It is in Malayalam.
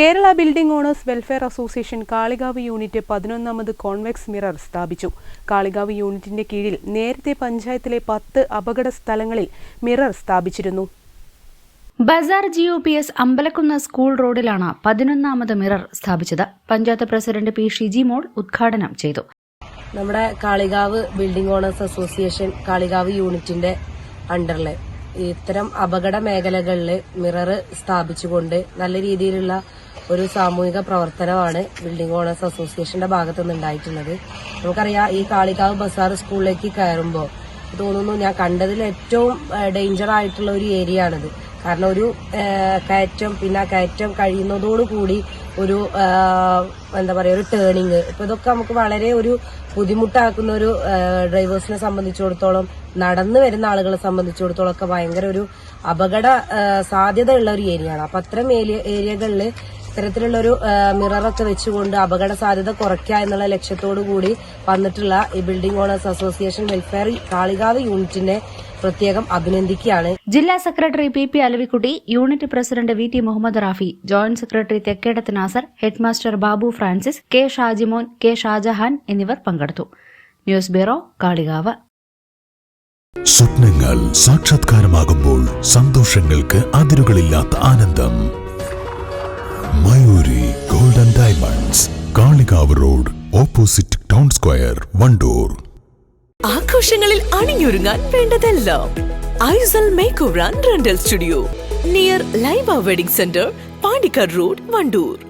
Kerala building owners welfare association Kalikavu unit പതിനൊന്നാമത് convex mirror സ്ഥാപിച്ചു. കാളികാവ് യൂണിറ്റിന്റെ കീഴിൽ നേരത്തെ പഞ്ചായത്തിലെ പത്ത് അപകട സ്ഥലങ്ങളിൽ മിറർ സ്ഥാപിച്ചിരുന്നു. Bazar G O P S Ambalakkunnu school റോഡിലാണ് പതിനൊന്നാമത് മിറർ സ്ഥാപിച്ചത്. പഞ്ചായത്ത് പ്രസിഡന്റ് പി ഷിജി മോൾ ഉദ്ഘാടനം ചെയ്തു. നമ്മുടെ Kalikavu building owners association Kalikavu യൂണിറ്റിന്റെ അണ്ടറിൽ ഇത്തരം അപകട മേഖലകളിൽ മിറർ സ്ഥാപിച്ചുകൊണ്ട് നല്ല രീതിയിലുള്ള ഒരു സാമൂഹിക പ്രവർത്തനമാണ് ബിൽഡിംഗ് ഓണേഴ്സ് അസോസിയേഷന്റെ ഭാഗത്തു നിന്നുണ്ടായിട്ടുള്ളത്. നമുക്കറിയാം ഈ കാളികാവ് ബസാർ സ്കൂളിലേക്ക് കയറുമ്പോൾ തോന്നുന്നു ഞാൻ കണ്ടതിൽ ഏറ്റവും ഡേഞ്ചർ ആയിട്ടുള്ള ഒരു ഏരിയ ആണിത്. കാരണം ഒരു കയറ്റം പിന്നെ ആ കയറ്റം കഴിയുന്നതോടുകൂടി ഒരു എന്താ പറയുക ഒരു ടേണിങ് ഇപ്പൊ ഇതൊക്കെ നമുക്ക് വളരെ ഒരു ബുദ്ധിമുട്ടാക്കുന്ന ഒരു ഡ്രൈവേഴ്സിനെ സംബന്ധിച്ചിടത്തോളം നടന്നു വരുന്ന ആളുകളെ സംബന്ധിച്ചിടത്തോളം ഒക്കെ ഭയങ്കര ഒരു അപകട സാധ്യതയുള്ള ഒരു ഏരിയയാണ് അപ്പൊ അത്തരം ഏരിയ ഏരിയകളിൽ ഇത്തരത്തിലുള്ള ഒരു മിററൊക്കെ വെച്ചുകൊണ്ട് അപകട സാധ്യത കുറയ്ക്കുക എന്നുള്ള ലക്ഷ്യത്തോടു കൂടി വന്നിട്ടുള്ള ഈ building owners association welfare Kalikavu യൂണിറ്റിനെ പ്രത്യേകം അഭിനന്ദിക്കുകയാണ്. ജില്ലാ secretary P P Alavikutty unit president V T Muhammad Rafi joint secretary Thekkedath Nasar headmaster Babu Francis K Shajimon K Shajahan എന്നിവർ പങ്കെടുത്തു. News bureau Kalikavu. സ്വപ്നങ്ങൾ സാക്ഷാത്കാരമാകുമ്പോൾ സന്തോഷങ്ങൾക്ക് അതിരുകളില്ലാത്ത ആനന്ദം. Mayuri golden diamonds Kalikavu road opposite town square Wandoor. ആഘോഷങ്ങളിൽ അണിഞ്ഞൊരുങ്ങാൻ വേണ്ടതെല്ലാം. Aisal make rental studio. Near Laiba wedding centre Pandikkad road Wandoor.